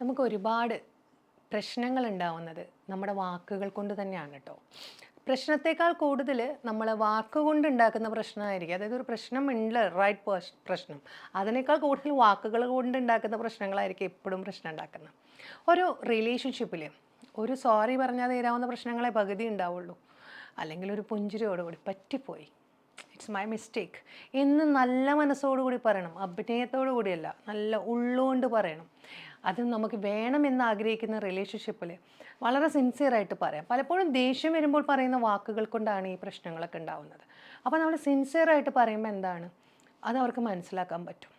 നമുക്ക് ഒരുപാട് പ്രശ്നങ്ങൾ ഉണ്ടാവുന്നത് നമ്മുടെ വാക്കുകൾ കൊണ്ട് തന്നെയാണ് കേട്ടോ. പ്രശ്നത്തെക്കാൾ കൂടുതൽ നമ്മൾ വാക്കുകൊണ്ട് ഉണ്ടാക്കുന്ന പ്രശ്നമായിരിക്കും. അതായത് ഒരു പ്രശ്നം ഉണ്ട് റൈറ്റ് പ്രശ്നം. അതിനേക്കാൾ കൂടുതൽ വാക്കുകൾ കൊണ്ട് ഉണ്ടാക്കുന്ന പ്രശ്നങ്ങളായിരിക്കും എപ്പോഴും പ്രശ്നം ഉണ്ടാക്കുന്നത്. ഒരു റിലേഷൻഷിപ്പിൽ ഒരു സോറി പറഞ്ഞാൽ തീരാവുന്ന പ്രശ്നങ്ങളെ പകുതി ഉണ്ടാവുള്ളൂ. അല്ലെങ്കിൽ ഒരു പുഞ്ചിരിയോടുകൂടി പറ്റിപ്പോയി. ഇറ്റ്സ് മൈ മിസ്റ്റേക്ക് എന്ന് നല്ല മനസ്സോടുകൂടി പറയണം. അഭിനയത്തോടു കൂടിയല്ല. നല്ല ഉള്ളുകൊണ്ട് പറയണം. അത് നമുക്ക് വേണമെന്ന് ആഗ്രഹിക്കുന്ന റിലേഷൻഷിപ്പിൽ വളരെ സിൻസിയറായിട്ട് പറയാം. പലപ്പോഴും ദേഷ്യം വരുമ്പോൾ പറയുന്ന വാക്കുകൾ കൊണ്ടാണ് ഈ പ്രശ്നങ്ങളൊക്കെ ഉണ്ടാവുന്നത്. അപ്പോൾ നമ്മൾ സിൻസിയറായിട്ട് പറയുമ്പോൾ എന്താണ്? അത് അവർക്ക് മനസ്സിലാക്കാൻ പറ്റും.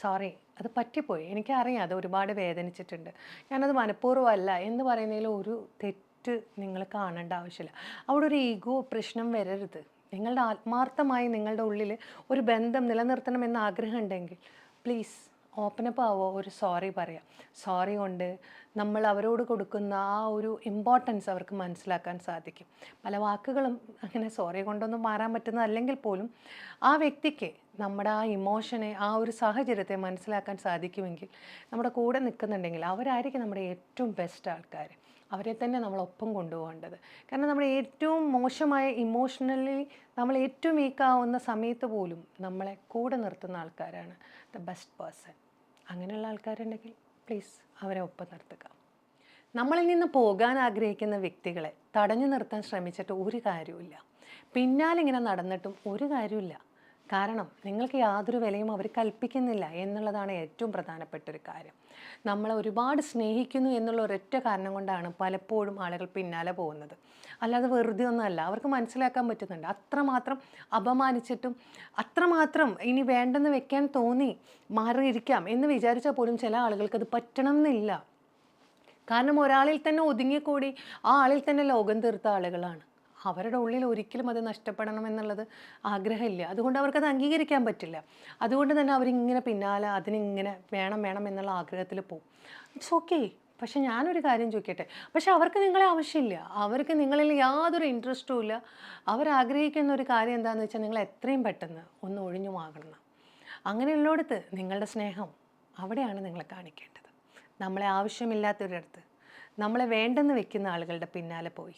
സോറി അത് പറ്റിപ്പോയി. എനിക്കറിയാം അത് ഒരുപാട് വേദനിച്ചിട്ടുണ്ട്. ഞാനത് മനഃപൂർവമല്ല എന്ന് പറയുന്നതിൽ ഒരു തെറ്റ് നിങ്ങൾ കാണേണ്ട ആവശ്യമില്ല. അവിടെ ഒരു ഈഗോ പ്രശ്നം വരരുത്. നിങ്ങളുടെ ആത്മാർത്ഥമായി നിങ്ങളുടെ ഉള്ളിൽ ഒരു ബന്ധം നിലനിർത്തണമെന്ന് ആഗ്രഹമുണ്ടെങ്കിൽ പ്ലീസ് ഓപ്പണപ്പ് ആവുക ഒരു സോറി പറയാം. സോറി കൊണ്ട് നമ്മൾ അവരോട് കൊടുക്കുന്ന ആ ഒരു ഇമ്പോർട്ടൻസ് അവർക്ക് മനസ്സിലാക്കാൻ സാധിക്കും. പല വാക്കുകളും അങ്ങനെ സോറി കൊണ്ടൊന്നും മാറാൻ പറ്റുന്നതല്ലെങ്കിൽ പോലും ആ വ്യക്തിക്ക് നമ്മുടെ ആ ഇമോഷനെ ആ ഒരു സാഹചര്യത്തെ മനസ്സിലാക്കാൻ സാധിക്കുമെങ്കിൽ നമ്മുടെ കൂടെ നിൽക്കുന്നുണ്ടെങ്കിൽ അവരായിരിക്കും നമ്മുടെ ഏറ്റവും ബെസ്റ്റ് ആൾക്കാർ. അവരെ തന്നെ നമ്മൾ ഒപ്പം കൊണ്ടുപോകേണ്ടത്. കാരണം നമ്മുടെ ഏറ്റവും മോശമായ ഇമോഷണലി നമ്മൾ ഏറ്റവും വീക്കാവുന്ന സമയത്ത് പോലും നമ്മളെ കൂടെ നിർത്തുന്ന ആൾക്കാരാണ് ദ ബെസ്റ്റ് പേഴ്സൺ അങ്ങനെയുള്ള ആൾക്കാരുണ്ടെങ്കിൽ പ്ലീസ് അവരെ ഒപ്പം നിർത്തുക. നമ്മളിൽ നിന്ന് പോകാൻ ആഗ്രഹിക്കുന്ന വ്യക്തികളെ തടഞ്ഞു നിർത്താൻ ശ്രമിച്ചിട്ട് ഒരു കാര്യവുമില്ല. പിന്നാലെ ഇങ്ങനെ നടന്നിട്ടും ഒരു കാര്യമില്ല കാരണം നിങ്ങൾക്ക് യാതൊരു വിലയും അവർ കൽപ്പിക്കുന്നില്ല എന്നുള്ളതാണ് ഏറ്റവും പ്രധാനപ്പെട്ട ഒരു കാര്യം. നമ്മളെ ഒരുപാട് സ്നേഹിക്കുന്നു എന്നുള്ള ഒരൊറ്റ കാരണം കൊണ്ടാണ് പലപ്പോഴും ആളുകൾ പിന്നാലെ പോകുന്നത്. അല്ലാതെ വെറുതെ ഒന്നുമല്ല അവർക്ക് മനസ്സിലാക്കാൻ പറ്റുന്നുണ്ട്. അത്രമാത്രം അപമാനിച്ചിട്ടും അത്രമാത്രം ഇനി വേണ്ടെന്ന് വെക്കാൻ തോന്നി മാറിയിരിക്കാം എന്ന് വിചാരിച്ചാൽ പോലും ചില ആളുകൾക്ക് അത് പറ്റണം എന്നില്ല കാരണം ഒരാളിൽ തന്നെ ഒതുങ്ങിക്കൂടി ആ ആളിൽ തന്നെ ലോകം തീർത്ത ആളുകളാണ്. അവരുടെ ഉള്ളിൽ ഒരിക്കലും അത് നഷ്ടപ്പെടണം എന്നുള്ളത് ആഗ്രഹമില്ല. അതുകൊണ്ട് അവർക്കത് അംഗീകരിക്കാൻ പറ്റില്ല. അതുകൊണ്ട് തന്നെ അവരിങ്ങനെ പിന്നാലെ അതിനിങ്ങനെ വേണം വേണം എന്നുള്ള ആഗ്രഹത്തിൽ പോകും ഇറ്റ്സ് ഓക്കെ പക്ഷെ ഞാനൊരു കാര്യം ചോദിക്കട്ടെ? പക്ഷെ അവർക്ക് നിങ്ങളെ ആവശ്യമില്ല. അവർക്ക് നിങ്ങളിൽ യാതൊരു ഇൻട്രസ്റ്റും ഇല്ല. അവരാഗ്രഹിക്കുന്ന ഒരു കാര്യം എന്താണെന്ന് വെച്ചാൽ നിങ്ങൾ എത്രയും പെട്ടെന്ന് ഒന്ന് ഒഴിഞ്ഞു മാകണം അങ്ങനെയുള്ളിടത്ത് നിങ്ങളുടെ സ്നേഹം അവിടെയാണ് നിങ്ങളെ കാണിക്കേണ്ടത്. നമ്മളെ ആവശ്യമില്ലാത്തൊരിടത്ത് നമ്മളെ വേണ്ടെന്ന് വെക്കുന്ന ആളുകളുടെ പിന്നാലെ പോയി.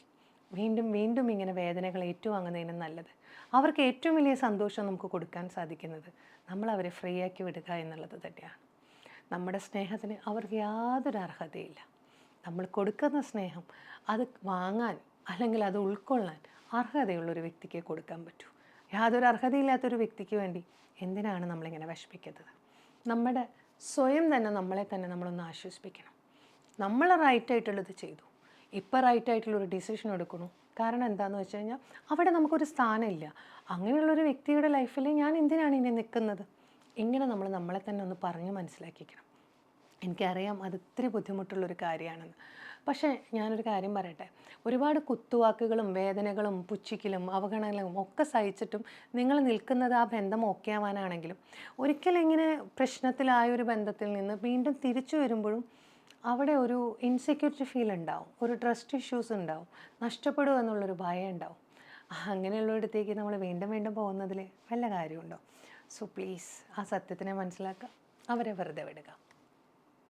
വീണ്ടും വീണ്ടും ഇങ്ങനെ വേദനകൾ ഏറ്റുവാങ്ങുന്നതിനും നല്ലത്. അവർക്ക് ഏറ്റവും വലിയ സന്തോഷം നമുക്ക് കൊടുക്കാൻ സാധിക്കുന്നത് നമ്മൾ അവരെ ഫ്രീ ആക്കി വിടുക എന്നുള്ളത് തന്നെയാണ്. നമ്മുടെ സ്നേഹത്തിന് അവർക്ക് യാതൊരു അർഹതയില്ല. നമ്മൾ കൊടുക്കുന്ന സ്നേഹം അത് വാങ്ങാൻ അല്ലെങ്കിൽ അത് ഉൾക്കൊള്ളാൻ അർഹതയുള്ളൊരു വ്യക്തിക്ക് കൊടുക്കാൻ പറ്റൂ. യാതൊരു അർഹതയില്ലാത്തൊരു വ്യക്തിക്ക് വേണ്ടി എന്തിനാണ് നമ്മളിങ്ങനെ വിഷമിക്കുന്നത്? നമ്മുടെ സ്വയം തന്നെ നമ്മളെ തന്നെ നമ്മളൊന്ന് ആശ്വസിപ്പിക്കണം. നമ്മൾ റൈറ്റായിട്ടുള്ളത് ചെയ്തു. ഇപ്പം റൈറ്റ് ആയിട്ടുള്ളൊരു ഡിസിഷൻ എടുക്കണു കാരണം എന്താണെന്ന് വെച്ച് കഴിഞ്ഞാൽ അവിടെ നമുക്കൊരു സ്ഥാനമില്ല. അങ്ങനെയുള്ളൊരു വ്യക്തിയുടെ ലൈഫിൽ ഞാൻ എന്തിനാണ് ഇനി നിൽക്കുന്നത് ഇങ്ങനെ നമ്മൾ നമ്മളെ തന്നെ ഒന്ന് പറഞ്ഞ് മനസ്സിലാക്കിക്കണം. എനിക്കറിയാം അത് ഇത്തിരി ബുദ്ധിമുട്ടുള്ളൊരു കാര്യമാണെന്ന്. പക്ഷേ ഞാനൊരു കാര്യം പറയട്ടെ. ഒരുപാട് കുത്തുവാക്കുകളും വേദനകളും പുച്ഛിക്കലും അവഗണനകളും ഒക്കെ സഹിച്ചിട്ടും നിങ്ങൾ നിൽക്കുന്നത് ആ ബന്ധം ഓക്കെ ആവാനാണെങ്കിലും ഒരിക്കലും ഇങ്ങനെ പ്രശ്നത്തിലായ ഒരു ബന്ധത്തിൽ നിന്ന് വീണ്ടും തിരിച്ചു വരുമ്പോഴും അവിടെ ഒരു ഇൻസെക്യൂരിറ്റി ഫീൽ ഉണ്ടാവും. ഒരു ട്രസ്റ്റ് ഇഷ്യൂസ് ഉണ്ടാവും. നഷ്ടപ്പെടുക എന്നുള്ളൊരു ഭയം ഉണ്ടാവും. അങ്ങനെയുള്ളിടത്തേക്ക് നമ്മൾ വീണ്ടും വീണ്ടും പോകുന്നതിൽ വല്ല കാര്യമുണ്ടോ? സോ പ്ലീസ് ആ സത്യത്തിനെ മനസ്സിലാക്കുക. അവരെ വെറുതെ വിടുക.